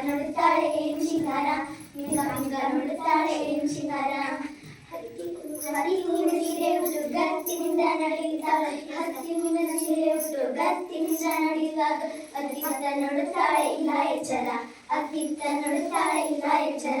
ನುಡುತ್ತಾಳೆ ಏನು ಶಿಂಗಾರ ನಿನ್ನ ಅಂಗ ನುಡುತ್ತಾಳೆ ಏನು ಶಿಂಗಾರ ಹತ್ತಿನ ಸೀರೆಯುಟ್ಟು ಗತ್ತಿನಿಂದ ನಡೆಯುತ್ತಾಳೆ ಹತ್ತಿನ ಸೀರೆಯುಟ್ಟು ಗತ್ತಿನಿಂದ ನಡೆಯುವಾಗ ಅತ್ತಿತ್ತ ನೋಡುತ್ತಾಳೆ ಇಲ್ಲ ಎಚ್ಚರ ಅತ್ತಿತ್ತ ನೋಡುತ್ತಾಳೆ ಇಲ್ಲ ಎಚ್ಚರ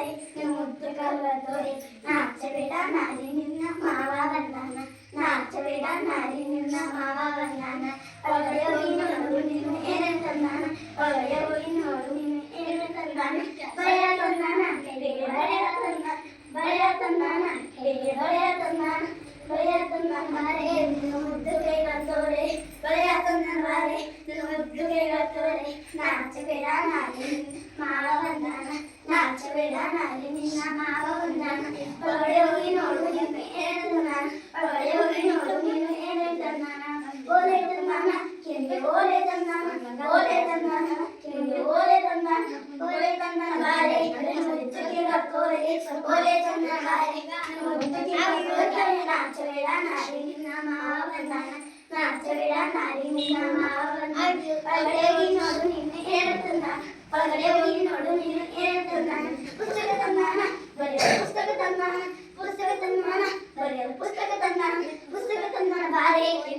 Ale chcę mu tylko dobrać, a ನಾಚಬೇಡ ನಾರಿ ನಿನ್ನ ಒಳಗಡೆ ಹೋಗಿ ನೋಡು ನಿನ್ನ ಹೇಳುತ್ತಂದ ಒಳಗಡೆ ಹೋಗಿ ನೋಡು ನಿನ್ನ ಹೇಳುತ್ತಂದ ಪುಸ್ತಕ ತಂದಾನ ಪುಸ್ತಕ ತಂದಾನ ಪುಸ್ತಕ ತಂದಾನ ಬರೆಯ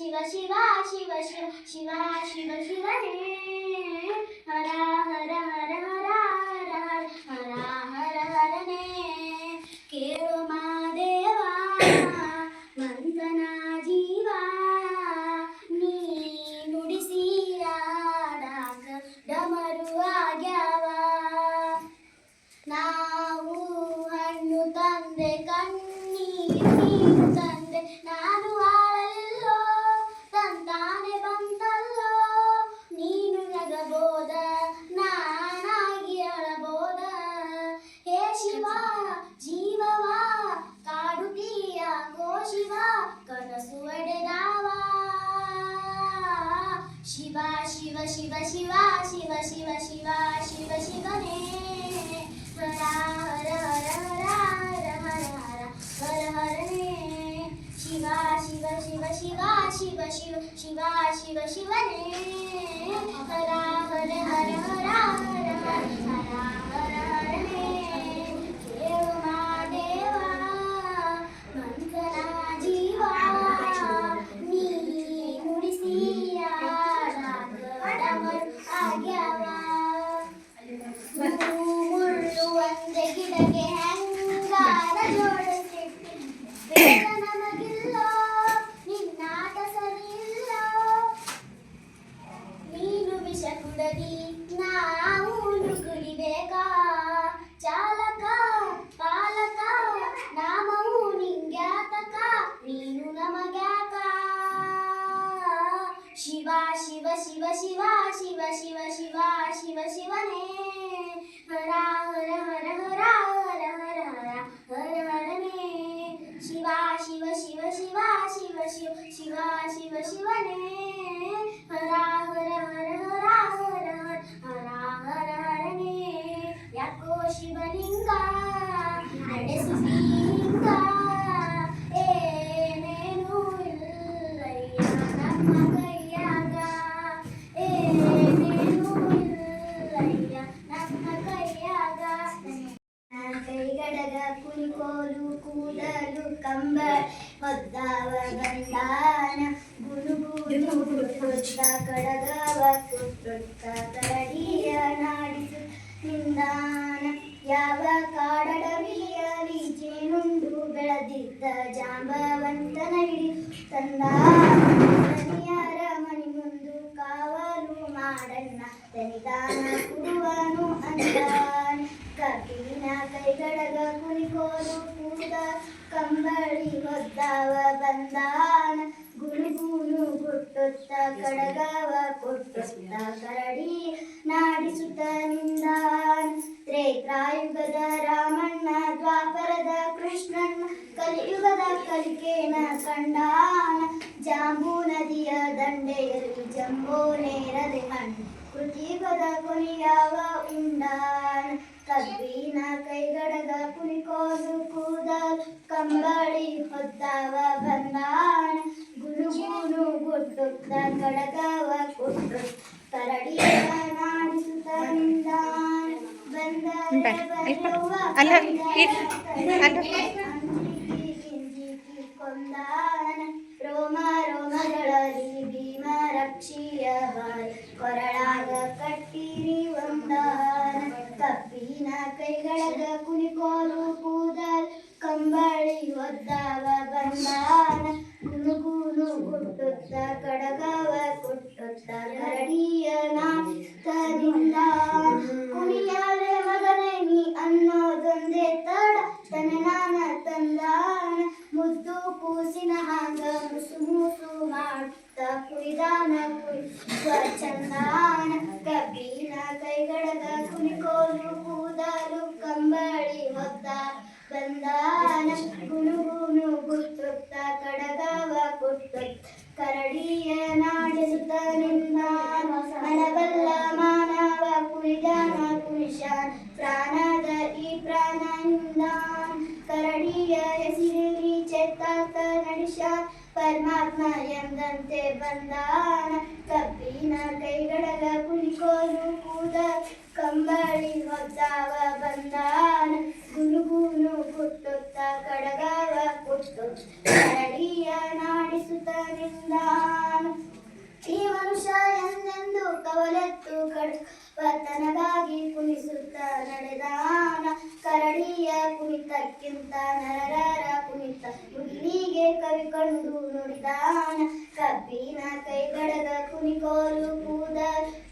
ശിവ ശിവ ശിവ ശിവ ശിവ ശിവ ശിവനേ ഹര ഹര ഹര ഹര ഹര ഹര ഹര ഹരനേ കേളുമാദേവ മന്ദന ജീവ നീ ನುಡಿಸಿಯಾಡಾಕ ಡಮರುವಾಗ್ಯಾವ ನಾವು ಹಣ್ಣು ತಂದೆ ಕಣ್ಣೀರು हरे हर हर हर राम சிவா சிவ சிவ சிவா சிவ சிவ சிவா சிவ சிவனே ஹரா ஹர ஹர ஹரா ஹர ஹர ஹரா ஹர ஹரமே சிவா சிவ சிவ சிவா சிவ சிவ சிவா சிவ சிவனே ஹரா ஹர ஹர ஹரா ஹர ஹர ஹரா ஹர ஹரமே யாக்கோ சிவலிங்கா ನಡೆಸು ಶ್ರೀಲಿಂಗ ಬೆಳೆದಿದ್ದ ಹಿಡಿ ತಂದ ಮನಿಯರ ಮನಿ ಮುಂದು ಕಾವಲು ಮಾಡಣ್ಣ ತನಿದಾನ ಕುಡುವನು ಅಂದ ಕಬ್ಬಿನ ಕೈಗಡಗ ಕುಣಿಕೋಲು ಕೂದ ಕಂಬಳಿ ಹೊದ್ದಾವ ಬಂದಾನ. ಗುಳುಗುಲು ಗುಟ್ಟುತ್ತ ಕಡಗವ ಕೊಟ್ಟುತ್ತ ಕರಡಿ ನಾಡಿಸುತ್ತ ಕಲಿಯುಗದ ಕಲಿಕೇನ ಕಂಡಾನ? ಜಾಂಬೂ ನದಿಯ ದಂಡೆಯಲ್ಲಿ ಜಂಬೋ ನೇರದೆ ಹಣ್ಣು. ಕೃತಿಪದ ಕೊನೆಯಾವ ಉಂಡಾನ? ಕಬ್ಬಿನ ಕೈಗಡಗ ಕುಣಿಕೋದು ಕೂದ ಕಂಬಳಿ ಹೊದ್ದಾವ ಬಂದಾನ? ಗುಳುಗುಲು ಗುಟ್ಟು ಕಡಗವ ಕೊಟ್ಟು. ಕರಡಿಯ ನಾಡಿಸುತ್ತ ನಿಂದಾನ ಬಂದ ಅಲ್ಲ, ಅಲ್ಲ. ಗುಟ್ಟುತ್ತ ಕಡಗವ ಕೊಟ್ಟುತ್ತ ಕರಡಿಯ ನಾಟದಿಂದ ಕುಣಿಯಾಲೆ ಮಗನೇ, ನೀ ಅನ್ನೋದೊಂದೇ ತಡ. ತನನಾನ ತಂದಾನ, ಮುದ್ದು ಕೂಸಿನ ಹಾಂಗ ಮುಸು ಮುಸು ಮಾಡ್ತ ಕುಡಿದಾನ ಕುಡಿಸುವ ಚಂದಾನ. ಕಬ್ಬಿನ ಕೈಗಡಗ ಕುಣಿಕೋಲು, ಕೂದಲು ಕಂಬಳಿ ಹೊತ್ತ ಬಂದಾನ. ಕೊಟ್ಟು ಕರಡಿಯ ನಾಡಿಸುತ್ತ ನಿಂದಾನ ಮನಬಲ್ಲ ಮಾನವ ಕುಣಿದಾನ ಕುಣಿಶಾನ್ ಪ್ರಾಣದ ಈ ಪ್ರಾಣ ಕರಡಿಯ ಹೆಸರಿಲಿ ಚೇತಾತ ನಡಿಶಾ. ಪರಮಾತ್ಮ ಎಂದಂತೆ ಬಂದಾನ ಕಬ್ಬಿನ ಕೈಗಡಗ ಕುಣಿಕೋಲು ಕೂದ. ಕಂಬಳಿ ಹೊದ್ದಾವ ಬಂದಾನ ಗುನುಗುನು ಗುಟ್ಟುತ್ತ ಕಡಗವ ಕರಡಿಯ ನಾಡಿಸುತ್ತ ಈ ವಂಶ ಎಂದೆಂದು ಕವಲೆತ್ತು ಕಡತನಗಾಗಿ ಕುಣಿಸುತ್ತ ನಡೆದಾನ. ಕರಡಿಯ ಕುಣಿತಕ್ಕಿಂತ ನರರ ಕುಣಿತ. ಮುಗಿಲಿಗೆ ಕವಿ ಕಂಡು ನುಡಿದಾನ. ಕಬ್ಬಿನ ಕೈಗಡಗ ಕುಣಿಕೋಲು ಕೂದ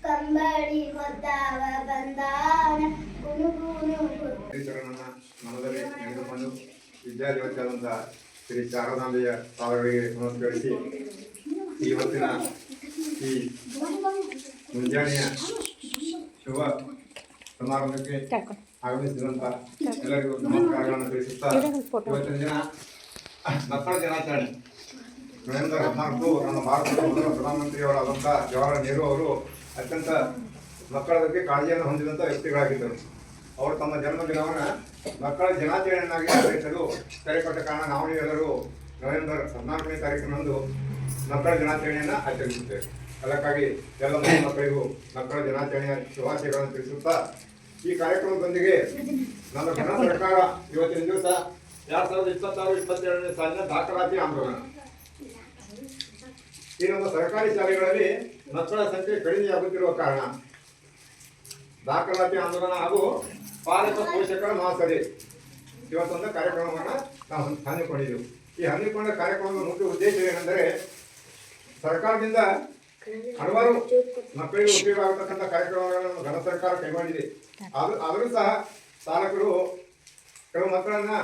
ಕಂಬಳಿ ಹೊತ್ತಾವ ಬಂದಾನ. ಗುನುಗುನು ವಿದ್ಯಾಧಿಪತಿಯಾದಂಥ ಶ್ರೀ ಶಾರದಾಂಬೆಯ ಪಾದಗಳಿಗೆ ನಮಸ್ಕರಿಸಿ ಇವತ್ತಿನ ಈ ಮುಂಜಾನೆಯ ಶುಭ ಸಮಾರಂಭಕ್ಕೆ ಆಗಮಿಸಿದಂಥ ಎಲ್ಲರಿಗೂ ನಮಸ್ಕಾರಗಳನ್ನು ತಿಳಿಸುತ್ತಾ. ಇವತ್ತಿನ ದಿನ ಮಕ್ಕಳ ದಿನಾಚರಣೆ. ನವೆಂಬರ್ ಹದಿನಾಲ್ಕು ನಮ್ಮ ಭಾರತದ ಮೊದಲ ಪ್ರಧಾನಮಂತ್ರಿಯವರಾದಂಥ ಜವಾಹರಲಾಲ್ ನೆಹರು ಅವರು ಅತ್ಯಂತ ಮಕ್ಕಳ ಬಗ್ಗೆ ಕಾಳಜಿಯನ್ನು ಹೊಂದಿದಂಥ ವ್ಯಕ್ತಿಗಳಾಗಿದ್ದರು. ಅವರು ತಮ್ಮ ಜನ್ಮದಿನವನ್ನು ಮಕ್ಕಳ ದಿನಾಚರಣೆಯನ್ನಾಗಿ ಆಚರಿಸಲು ಕರೆ ಕೊಟ್ಟ ಕಾರಣ ನಾವು ಎಲ್ಲರೂ ನವೆಂಬರ್ ಹದಿನಾಲ್ಕನೇ ತಾರೀಕಿನಂದು ಮಕ್ಕಳ ದಿನಾಚರಣೆಯನ್ನು ಆಚರಿಸುತ್ತೇವೆ. ಅದಕ್ಕಾಗಿ ಎಲ್ಲ ಮಕ್ಕಳಿಗೂ ಮಕ್ಕಳ ದಿನಾಚರಣೆಯ ಶುಭಾಶಯಗಳನ್ನು ತಿಳಿಸುತ್ತಾ ಈ ಕಾರ್ಯಕ್ರಮದೊಂದಿಗೆ ನಮ್ಮ ಕನ್ನಡ ಸರ್ಕಾರ ಇವತ್ತಿನ ದಿವಸ ಎರಡು ಸಾವಿರದ ಇಪ್ಪತ್ತಾರು, ಇಪ್ಪತ್ತೆರಡನೇ ಸಾಲಿನ ದಾಖಲಾತಿ ಆಂದೋಲನ. ಈ ನಮ್ಮ ಸರ್ಕಾರಿ ಶಾಲೆಗಳಲ್ಲಿ ಮಕ್ಕಳ ಸಂಖ್ಯೆ ಕಡಿಮೆಯಾಗುತ್ತಿರುವ ಕಾರಣ ದಾಖಲಾತಿ ಆಂದೋಲನ ಹಾಗೂ ಪಾಲಕ ಪೋಷಕರ ಮಹಾಸಭೆ. ಇವತ್ತೊಂದು ಕಾರ್ಯಕ್ರಮವನ್ನು ನಾವು ಹಮ್ಮಿಕೊಂಡಿದ್ದೆವು. ಈ ಹಮ್ಮಿಕೊಂಡ ಕಾರ್ಯಕ್ರಮದ ಮುಖ್ಯ ಉದ್ದೇಶ ಏನೆಂದರೆ, ಸರ್ಕಾರದಿಂದ ಹಲವಾರು ಮಕ್ಕಳಿಗೆ ಉಪಯೋಗ ಆಗತಕ್ಕಂಥ ಕಾರ್ಯಕ್ರಮಗಳನ್ನು ಘನ ಸರ್ಕಾರ ಕೈಗೊಂಡಿದೆ. ಆದ್ರೂ, ಆದರೂ ಸಹ ಚಾಲಕರು ಕೆಲವು ಮಕ್ಕಳನ್ನು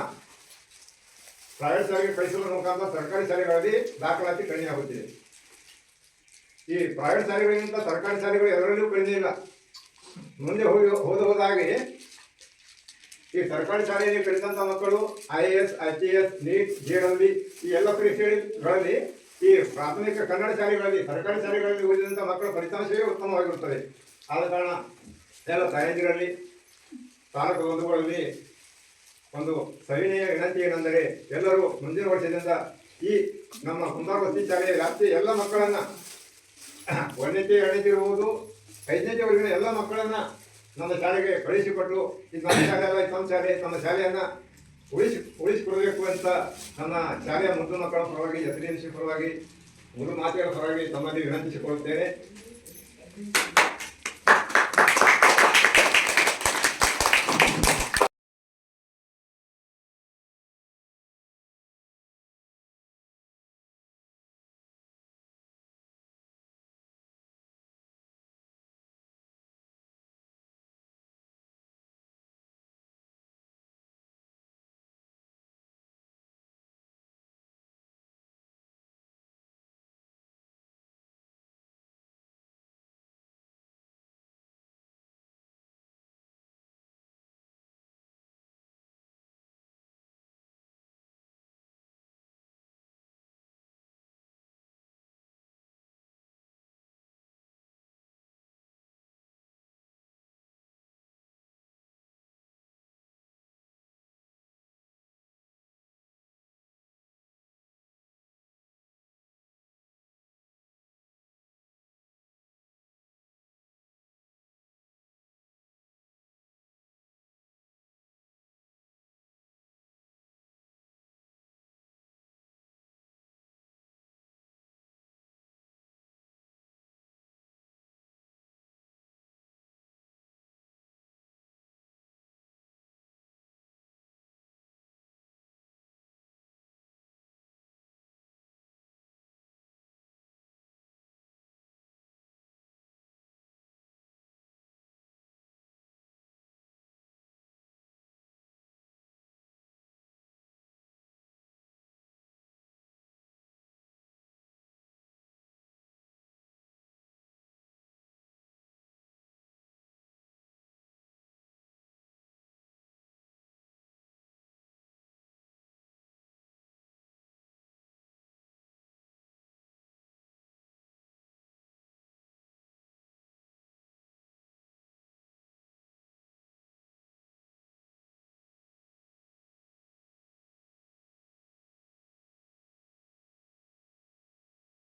ಪ್ರೈವೇಟ್ ಶಾಲೆಗೆ ಕಳಿಸುವ ಮುಖಾಂತರ ಸರ್ಕಾರಿ ಶಾಲೆಗಳಲ್ಲಿ ದಾಖಲಾತಿ ಕಡಿಮೆ ಆಗುತ್ತಿದೆ. ಈ ಪ್ರೈವೇಟ್ ಶಾಲೆಗಳಿಗಿಂತ ಸರ್ಕಾರಿ ಶಾಲೆಗಳು ಎಲ್ಲರಲ್ಲೂ ಕಡಿಮೆ ಇಲ್ಲ. ಮುಂದೆ ಹೋಗಿ ಹೋದ ಹೋದಾಗೆ ಈ ಸರ್ಕಾರಿ ಶಾಲೆಯಲ್ಲಿ ಕಲಿತಂಥ ಮಕ್ಕಳು I A S I T S NEET J B ಈ ಎಲ್ಲ ಪರೀಕ್ಷೆಗಳಲ್ಲಿ ಈ ಪ್ರಾಥಮಿಕ ಕನ್ನಡ ಶಾಲೆಗಳಲ್ಲಿ, ಸರ್ಕಾರಿ ಶಾಲೆಗಳಲ್ಲಿ ಓದಿದಂಥ ಮಕ್ಕಳ ಫಲಿತಾಂಶವೇ ಉತ್ತಮವಾಗಿರುತ್ತದೆ. ಆದ ಕಾರಣ ಎಲ್ಲ ತಾಯಂದಿರಲ್ಲಿ ತಾಲೂಕು ಬಂಧುಗಳಲ್ಲಿ ಒಂದು ಸವಿನಯ ವಿನಂತಿ ಏನೆಂದರೆ ಎಲ್ಲರೂ ಮುಂದಿನ ವರ್ಷದಿಂದ ಈ ನಮ್ಮ ಕುಂದಾರ ವಸತಿ ಶಾಲೆಯ ವ್ಯಾಪ್ತಿಯ ಎಲ್ಲ ಮಕ್ಕಳನ್ನು ಒಂದನೇತೆ ಎರಡನೇತೆ ಇರ್ಬೋದು ಒಳಗಡೆ ಎಲ್ಲ ಮಕ್ಕಳನ್ನ ನಮ್ಮ ಶಾಲೆಗೆ ಕಳಿಸಿಕೊಟ್ಟು ಇದು ನಮ್ಮ ಶಾಲೆ ಅಲ್ಲ ಇದು ನಮ್ಮ ಶಾಲೆ ನಮ್ಮ ಶಾಲೆಯನ್ನು ಉಳಿಸಿ, ಉಳಿಸಿಕೊಡಬೇಕು ಅಂತ ನಮ್ಮ ಶಾಲೆಯ ಮುದ್ದು ಮಕ್ಕಳ ಪರವಾಗಿ, ಎಸ್ ಪರವಾಗಿ ಮುಂದೆ ಮಾತೆಗಳ ಪರವಾಗಿ ತಮ್ಮಲ್ಲಿ ವಿನಂತಿಸಿಕೊಳ್ಳುತ್ತೇನೆ.